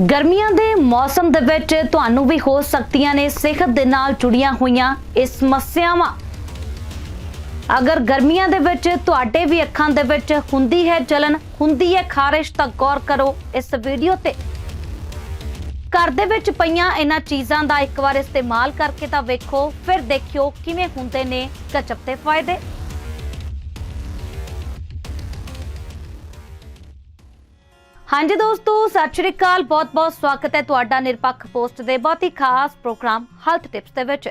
ਗਰਮੀਆਂ ਦੇ ਮੌਸਮ ਦੇ ਵਿੱਚ ਤੁਹਾਨੂੰ ਵੀ ਹੋ ਸਕਦੀਆਂ ਨੇ ਸਿਹਤ ਦੇ ਨਾਲ ਜੁੜੀਆਂ ਹੋਈਆਂ ਇਹ ਸਮੱਸਿਆਵਾਂ। ਅਗਰ ਗਰਮੀਆਂ ਦੇ ਵਿੱਚ ਤੁਹਾਡੇ ਵੀ ਅੱਖਾਂ ਦੇ ਵਿੱਚ ਹੁੰਦੀ ਹੈ ਜਲਨ, ਹੁੰਦੀ ਹੈ ਖਾਰਿਸ਼, ਤਾਂ ਗੌਰ ਕਰੋ ਇਸ ਵੀਡੀਓ ਤੇ। ਘਰ ਦੇ ਵਿੱਚ ਪਈਆਂ ਇਹਨਾਂ ਚੀਜ਼ਾਂ ਦਾ ਇੱਕ ਵਾਰ ਇਸਤੇਮਾਲ ਕਰਕੇ ਤਾਂ ਵੇਖੋ, ਫਿਰ ਦੇਖਿਓ ਕਿਵੇਂ ਹੁੰਦੇ ਨੇ ਕਚਪ ਦੇ ਫਾਇਦੇ। ਹਾਂਜੀ ਦੋਸਤੋ, ਸਤਿ ਸ਼੍ਰੀ ਅਕਾਲ। ਬਹੁਤ-ਬਹੁਤ ਸਵਾਗਤ ਹੈ ਤੁਹਾਡਾ ਨਿਰਪੱਖ ਪੋਸਟ ਦੇ ਬਹੁਤ ਹੀ ਖਾਸ ਪ੍ਰੋਗਰਾਮ ਹੈਲਥ ਟਿਪਸ ਦੇ ਵਿੱਚ।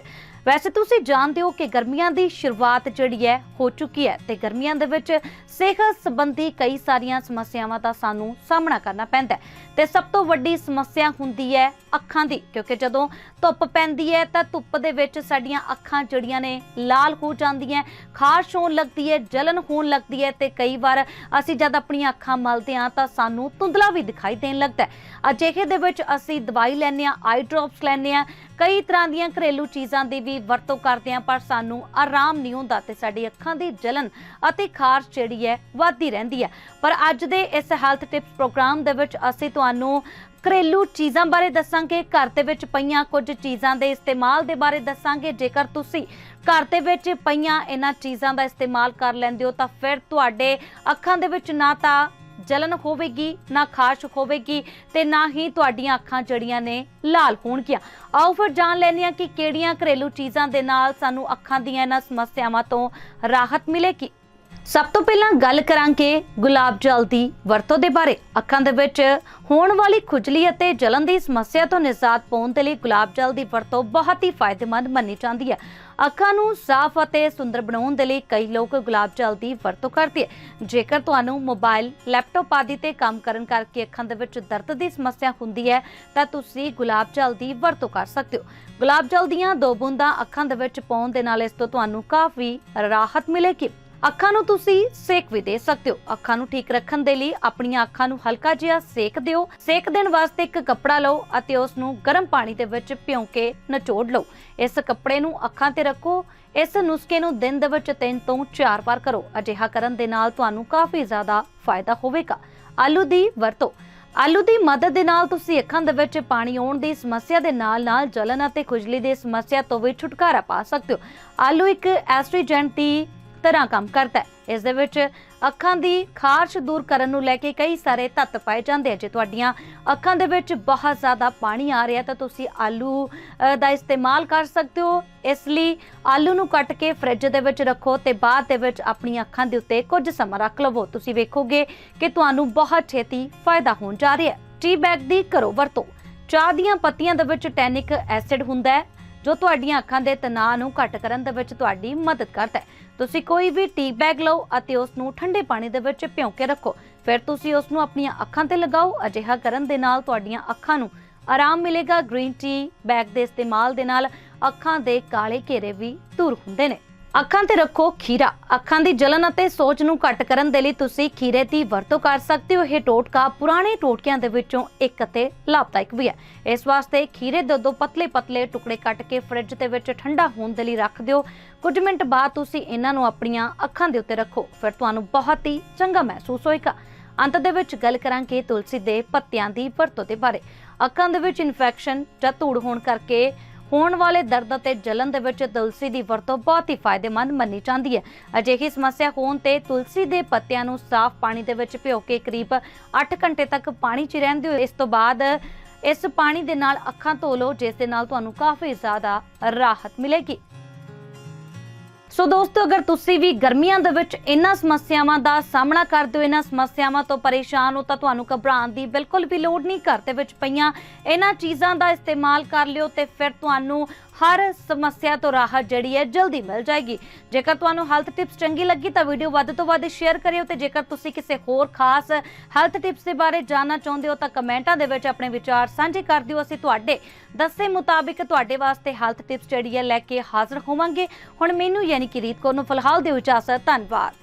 ਵੈਸੇ ਤੁਸੀਂ ਜਾਣਦੇ ਹੋ ਕਿ ਗਰਮੀਆਂ ਦੀ ਸ਼ੁਰੂਆਤ ਜਿਹੜੀ ਹੈ ਹੋ ਚੁੱਕੀ ਹੈ ਤੇ ਗਰਮੀਆਂ ਦੇ ਵਿੱਚ ਸਿਹਤ ਸੰਬੰਧੀ ਕਈ ਸਾਰੀਆਂ ਸਮੱਸਿਆਵਾਂ ਦਾ ਸਾਨੂੰ ਸਾਹਮਣਾ ਕਰਨਾ ਪੈਂਦਾ ਹੈ। ਤੇ ਸਭ ਤੋਂ ਵੱਡੀ ਸਮੱਸਿਆ ਹੁੰਦੀ ਹੈ ਅੱਖਾਂ ਦੀ, ਕਿਉਂਕਿ ਜਦੋਂ ਧੁੱਪ ਪੈਂਦੀ ਹੈ ਤਾਂ ਧੁੱਪ ਦੇ ਵਿੱਚ ਸਾਡੀਆਂ ਅੱਖਾਂ ਜਿਹੜੀਆਂ ਨੇ ਲਾਲ ਹੋ ਜਾਂਦੀਆਂ ਖਾਰਸ਼ ਹੋਣ ਲੱਗਦੀ ਹੈ, ਜਲਨ ਹੋਣ ਲੱਗਦੀ ਹੈ ਤੇ ਕਈ ਵਾਰ ਅਸੀਂ ਜਦ ਆਪਣੀਆਂ ਅੱਖਾਂ ਮਲਦੇ ਹਾਂ ਤਾਂ ਸਾਨੂੰ ਧੁੰਦਲਾ ਵੀ ਦਿਖਾਈ ਦੇਣ ਲੱਗਦਾ ਹੈ। ਅਜਿਹੇ ਦੇ ਵਿੱਚ ਅਸੀਂ ਦਵਾਈ ਲੈਂਦੇ ਹਾਂ ਆਈ ਡ੍ਰੌਪਸ ਲੈਂਦੇ ਹਾਂ ਕਈ ਤਰ੍ਹਾਂ ਦੀਆਂ ਘਰੇਲੂ ਚੀਜ਼ਾਂ ਦੀ ਵੀ ਵਰਤੋਂ ਕਰਦੇ ਹਾਂ, ਪਰ ਸਾਨੂੰ ਆਰਾਮ ਨਹੀਂ ਹੁੰਦਾ ਤੇ ਸਾਡੀ ਅੱਖਾਂ ਦੀ ਜਲਨ ਅਤੇ ਖਾਰਸ਼ ਜਿਹੜੀ ਹੈ ਵੱਧਦੀ ਰਹਿੰਦੀ ਹੈ। ਪਰ ਅੱਜ ਦੇ ਇਸ ਹੈਲਥ ਟਿਪਸ ਪ੍ਰੋਗਰਾਮ ਦੇ ਵਿੱਚ ਅਸੀਂ ਤੁਹਾਨੂੰ ਘਰੇਲੂ ਚੀਜ਼ਾਂ ਬਾਰੇ ਦੱਸਾਂਗੇ। ਘਰ ਦੇ ਵਿੱਚ ਪਈਆਂ ਕੁਝ ਚੀਜ਼ਾਂ ਦੇ ਇਸਤੇਮਾਲ ਦੇ ਬਾਰੇ ਦੱਸਾਂਗੇ। ਜੇਕਰ ਤੁਸੀਂ ਘਰ ਦੇ ਵਿੱਚ ਪਈਆਂ ਇਹਨਾਂ ਚੀਜ਼ਾਂ ਦਾ ਇਸਤੇਮਾਲ ਕਰ ਲੈਂਦੇ ਹੋ, ਤਾਂ ਫਿਰ ਤੁਹਾਡੇ ਅੱਖਾਂ ਦੇ ਵਿੱਚ ਨਾ ਤਾਂ ਜਲਨ ਹੋਵੇਗੀ, ਨਾ ਖਾਰਸ਼ ਹੋਵੇਗੀ ਤੇ ਨਾ ਹੀ ਤੁਹਾਡੀਆਂ ਅੱਖਾਂ ਜੜੀਆਂ ਨੇ ਲਾਲ ਹੋਣਗੀਆਂ। ਆਓ ਫਿਰ ਜਾਣ ਲੈਂਦੇ ਹਾਂ ਕਿ ਕਿਹੜੀਆਂ ਘਰੇਲੂ ਚੀਜ਼ਾਂ ਦੇ ਨਾਲ ਸਾਨੂੰ ਅੱਖਾਂ ਦੀਆਂ ਇਹਨਾਂ ਸਮੱਸਿਆਵਾਂ ਤੋਂ ਰਾਹਤ ਮਿਲੇਗੀ। ਸਭ ਤੋਂ ਪਹਿਲਾਂ ਗੱਲ ਕਰਾਂਗੇ ਗੁਲਾਬ ਜਲ ਦੀ ਵਰਤੋਂ ਦੇ ਬਾਰੇ। ਅੱਖਾਂ ਦੇ ਵਿੱਚ ਹੋਣ ਵਾਲੀ ਖੁਜਲੀ ਅਤੇ ਜਲਨ ਦੀ ਸਮੱਸਿਆ ਤੋਂ ਨਿਜਾਤ ਪਾਉਣ ਦੇ ਲਈ ਗੁਲਾਬ ਜਲ ਦੀ ਵਰਤੋਂ ਬਹੁਤ ਹੀ ਫਾਇਦੇਮੰਦ ਮੰਨੀ ਜਾਂਦੀ ਹੈ। ਅੱਖਾਂ ਨੂੰ ਸਾਫ਼ ਅਤੇ ਸੁੰਦਰ ਬਣਾਉਣ ਦੇ ਲਈ ਕਈ ਲੋਕ ਗੁਲਾਬ ਜਲ ਦੀ ਵਰਤੋਂ ਕਰਦੇ ਹੈ। ਜੇਕਰ ਤੁਹਾਨੂੰ ਮੋਬਾਈਲ, ਲੈਪਟਾਪ ਆਦਿ ਤੇ ਕੰਮ ਕਰਨ ਕਰਕੇ ਅੱਖਾਂ ਦੇ ਵਿੱਚ ਦਰਦ ਦੀ ਸਮੱਸਿਆ ਹੁੰਦੀ ਹੈ, ਤਾਂ ਤੁਸੀਂ ਗੁਲਾਬ ਜਲ ਦੀ ਵਰਤੋਂ ਕਰ ਸਕਦੇ ਹੋ। ਗੁਲਾਬ ਜਲ ਦੀਆਂ ਦੋ ਬੂੰਦਾਂ ਅੱਖਾਂ ਦੇ ਵਿੱਚ ਪਾਉਣ ਦੇ ਨਾਲ ਇਸ ਤੋਂ ਤੁਹਾਨੂੰ ਕਾਫੀ ਰਾਹਤ ਮਿਲੇਗੀ। ਅੱਖਾਂ ਨੂੰ ਤੁਸੀਂ ਸੇਕ ਵੀ ਦੇ ਸਕਦੇ ਹੋ। ਅੱਖਾਂ ਨੂੰ ਠੀਕ ਰੱਖਣ ਦੇ ਲਈ ਆਪਣੀਆਂ ਅੱਖਾਂ ਨੂੰ ਹਲਕਾ ਜਿਹਾ ਸੇਕ ਦਿਓ। ਸੇਕ ਦੇਣ ਵਾਸਤੇ ਇੱਕ ਕੱਪੜਾ ਲਓ ਅਤੇ ਉਸ ਨੂੰ ਗਰਮ ਪਾਣੀ ਦੇ ਵਿੱਚ ਭਿਉਂ ਕੇ ਨਿਚੋੜ ਲਓ। ਇਸ ਕੱਪੜੇ ਨੂੰ ਅੱਖਾਂ ਤੇ ਰੱਖੋ। ਇਸ ਨੁਸਖੇ ਨੂੰ ਦਿਨ ਦੇ ਵਿੱਚ 3 ਤੋਂ 4 ਵਾਰ ਕਰੋ। ਅਜਿਹਾ ਕਰਨ ਦੇ ਨਾਲ ਤੁਹਾਨੂੰ ਕਾਫੀ ਜ਼ਿਆਦਾ ਫਾਇਦਾ ਹੋਵੇਗਾ। ਆਲੂ ਦੀ ਵਰਤੋਂ। ਆਲੂ ਦੀ ਮਦਦ ਦੇ ਨਾਲ ਤੁਸੀਂ ਅੱਖਾਂ ਦੇ ਵਿੱਚ ਪਾਣੀ ਆਉਣ ਦੀ ਸਮੱਸਿਆ ਦੇ ਨਾਲ-ਨਾਲ ਜਲਨ ਅਤੇ ਖੁਜਲੀ ਦੀ ਸਮੱਸਿਆ ਤੋਂ ਵੀ ਛੁਟਕਾਰਾ ਪਾ ਸਕਦੇ ਹੋ। ਆਲੂ ਇੱਕ ਐਸਟ੍ਰੀਜੈਂਟ ਦੀ ਤਰ੍ਹਾਂ ਕੰਮ ਕਰਦਾ ਹੈ। ਇਸ ਦੇ ਵਿੱਚ ਅੱਖਾਂ ਦੀ ਖਾਰਸ਼ ਦੂਰ ਕਰਨ ਨੂੰ ਲੈ ਕੇ ਕਈ ਸਾਰੇ ਤੱਤ ਪਾਏ ਜਾਂਦੇ ਆ। ਜੇ ਤੁਹਾਡੀਆਂ ਅੱਖਾਂ ਦੇ ਵਿੱਚ ਬਹੁਤ ਜ਼ਿਆਦਾ ਪਾਣੀ ਆ ਰਿਹਾ ਤਾਂ ਤੁਸੀਂ ਆਲੂ ਦਾ ਇਸਤੇਮਾਲ ਕਰ ਸਕਦੇ ਹੋ। ਇਸ ਲਈ ਆਲੂ ਨੂੰ ਕੱਟ ਕੇ ਫ੍ਰਿਜ ਦੇ ਵਿੱਚ ਰੱਖੋ ਤੇ ਬਾਅਦ ਦੇ ਵਿੱਚ ਆਪਣੀਆਂ ਅੱਖਾਂ ਦੇ ਉੱਤੇ ਕੁਝ ਸਮਾਂ ਰੱਖ ਲਵੋ। ਤੁਸੀਂ ਵੇਖੋਗੇ ਕਿ ਤੁਹਾਨੂੰ ਬਹੁਤ ਛੇਤੀ ਫਾਇਦਾ ਹੋਣ ਜਾ ਰਿਹਾ ਹੈ। ਟੀ ਬੈਗ ਦੀ ਕਰੋ ਵਰਤੋਂ ਚਾਹ ਦੀਆਂ ਪੱਤੀਆਂ ਦੇ ਵਿੱਚ ਟੈਨਿਕ ਐਸਿਡ ਹੁੰਦਾ ਹੈ। ਜੋ ਤੁਹਾਡੀਆਂ ਅੱਖਾਂ ਦੇ ਤਣਾਅ ਨੂੰ ਘੱਟ ਕਰਨ ਦੇ ਵਿੱਚ ਤੁਹਾਡੀ ਮਦਦ ਕਰਦਾ ਹੈ। ਤੁਸੀਂ ਕੋਈ ਵੀ ਟੀ ਬੈਗ ਲਓ ਅਤੇ ਉਸ ਨੂੰ ਠੰਡੇ ਪਾਣੀ ਦੇ ਵਿੱਚ ਭਿਉਂ ਕੇ ਰੱਖੋ। ਫਿਰ ਤੁਸੀਂ ਉਸ ਨੂੰ ਆਪਣੀਆਂ ਅੱਖਾਂ ਤੇ ਲਗਾਓ, ਅਜਿਹਾ ਕਰਨ ਦੇ ਨਾਲ ਤੁਹਾਡੀਆਂ ਅੱਖਾਂ ਨੂੰ ਆਰਾਮ ਮਿਲੇਗਾ। ਗ੍ਰੀਨ ਟੀ ਬੈਗ ਦੇ ਇਸਤੇਮਾਲ ਦੇ ਨਾਲ ਅੱਖਾਂ ਦੇ ਕਾਲੇ ਘੇਰੇ ਵੀ ਦੂਰ ਹੁੰਦੇ ਨੇ। ਅੱਖਾਂ ਤੇ ਰੱਖੋ ਖੀਰਾ। ਅੱਖਾਂ ਦੀ ਜਲਨ ਅਤੇ ਸੋਜ ਨੂੰ ਘੱਟ ਕਰਨ ਦੇ ਲਈ ਤੁਸੀਂ ਖੀਰੇ ਦੀ ਵਰਤੋਂ ਕਰ ਸਕਦੇ ਹੋ। ਇਹ ਟੋਟਕਾ ਪੁਰਾਣੇ ਟੋਟਕਿਆਂ ਦੇ ਵਿੱਚੋਂ ਇੱਕ ਅਤੇ ਲਾਭਦਾਇਕ ਵੀ ਹੈ। ਇਸ ਵਾਸਤੇ ਖੀਰੇ ਦੇ ਦੋ ਪਤਲੇ ਪਤਲੇ ਟੁਕੜੇ ਕੱਟ ਕੇ ਫ੍ਰਿਜ ਦੇ ਵਿੱਚ ਠੰਡਾ ਹੋਣ ਦੇ ਲਈ ਰੱਖ ਦਿਓ। ਕੁਝ ਮਿੰਟ ਬਾਅਦ ਤੁਸੀਂ ਇਹਨਾਂ ਨੂੰ ਆਪਣੀਆਂ ਅੱਖਾਂ ਦੇ ਉੱਤੇ ਰੱਖੋ। ਫਿਰ ਤੁਹਾਨੂੰ ਬਹੁਤ ਹੀ ਚੰਗਾ ਮਹਿਸੂਸ ਹੋਏਗਾ। ਅੰਤ ਦੇ ਵਿੱਚ ਗੱਲ ਕਰਾਂਗੇ ਤੁਲਸੀ ਦੇ ਪੱਤਿਆਂ ਦੀ ਵਰਤੋਂ ਦੇ ਬਾਰੇ। ਅੱਖਾਂ ਦੇ ਵਿੱਚ ਇਨਫੈਕਸ਼ਨ ਜਾਂ ਧੂੜ ਹੋਣ ਕਰਕੇ ਹੋਣ ਵਾਲੇ ਦਰਦ ਅਤੇ ਜਲਨ ਦੇ ਵਿੱਚ ਤੁਲਸੀ ਦੀ ਵਰਤੋਂ ਬਹੁਤ ਹੀ ਫਾਇਦੇਮੰਦ ਮੰਨੀ ਜਾਂਦੀ ਹੈ। ਅਜਿਹੀ ਸਮੱਸਿਆ ਹੋਣ ਤੇ ਤੁਲਸੀ ਦੇ ਪੱਤਿਆਂ ਨੂੰ ਸਾਫ਼ ਪਾਣੀ ਦੇ ਵਿੱਚ ਭਿਓ ਕੇ ਕਰੀਬ 8 ਘੰਟੇ ਤੱਕ ਪਾਣੀ 'ਚ ਰਹਿੰਦੇ ਹੋ ਇਸ ਤੋਂ ਬਾਅਦ ਇਸ ਪਾਣੀ ਦੇ ਨਾਲ ਅੱਖਾਂ ਧੋ ਲਓ, ਜਿਸ ਦੇ ਨਾਲ ਤੁਹਾਨੂੰ ਕਾਫੀ ਜ਼ਿਆਦਾ ਰਾਹਤ ਮਿਲੇਗੀ। ਸੋ ਦੋਸਤੋ, ਅਗਰ ਤੁਸੀਂ ਵੀ ਗਰਮੀਆਂ ਦੇ ਵਿੱਚ ਇਹਨਾਂ ਸਮੱਸਿਆਵਾਂ ਦਾ ਸਾਹਮਣਾ ਕਰਦੇ ਹੋ ਇਹਨਾਂ ਸਮੱਸਿਆਵਾਂ ਤੋਂ ਪਰੇਸ਼ਾਨ ਹੋ, ਤਾਂ ਤੁਹਾਨੂੰ ਘਬਰਾਉਣ ਦੀ ਬਿਲਕੁਲ ਵੀ ਲੋੜ ਨਹੀਂ। ਘਰ ਦੇ ਵਿੱਚ ਪਈਆਂ ਇਹਨਾਂ ਚੀਜ਼ਾਂ ਦਾ ਇਸਤੇਮਾਲ ਕਰ ਲਿਓ ਤੇ ਫਿਰ ਤੁਹਾਨੂੰ ਹਰ ਸਮੱਸਿਆ ਤੋਂ ਰਾਹਤ ਜਿਹੜੀ ਹੈ ਜਲਦੀ ਮਿਲ ਜਾਏਗੀ। ਜੇਕਰ ਤੁਹਾਨੂੰ ਹੈਲਥ ਟਿਪਸ ਚੰਗੀ ਲੱਗੀ ਤਾਂ ਵੀਡੀਓ ਵੱਧ ਤੋਂ ਵੱਧ ਸ਼ੇਅਰ ਕਰਿਓ ਤੇ ਜੇਕਰ ਤੁਸੀਂ ਕਿਸੇ ਹੋਰ ਖਾਸ ਹੈਲਥ ਟਿਪਸ ਦੇ ਬਾਰੇ ਜਾਣਨਾ ਚਾਹੁੰਦੇ ਹੋ ਤਾਂ ਕਮੈਂਟਾਂ ਦੇ ਵਿੱਚ ਆਪਣੇ ਵਿਚਾਰ ਸਾਂਝੇ ਕਰ ਦਿਓ। ਅਸੀਂ ਤੁਹਾਡੇ ਦੱਸੇ ਮੁਤਾਬਿਕ ਤੁਹਾਡੇ ਵਾਸਤੇ ਹੈਲਥ ਟਿਪਸ ਜਿਹੜੀ ਹੈ ਲੈ ਕੇ ਹਾਜ਼ਰ ਹੋਵਾਂਗੇ। ਹੁਣ ਮੈਨੂੰ ਯਾਨੀ ਕਿ ਰੀਤ ਕੌਰ ਨੂੰ ਫਿਲਹਾਲ ਦਿਓ ਇਜਾਜ਼ਤ ਧੰਨਵਾਦ।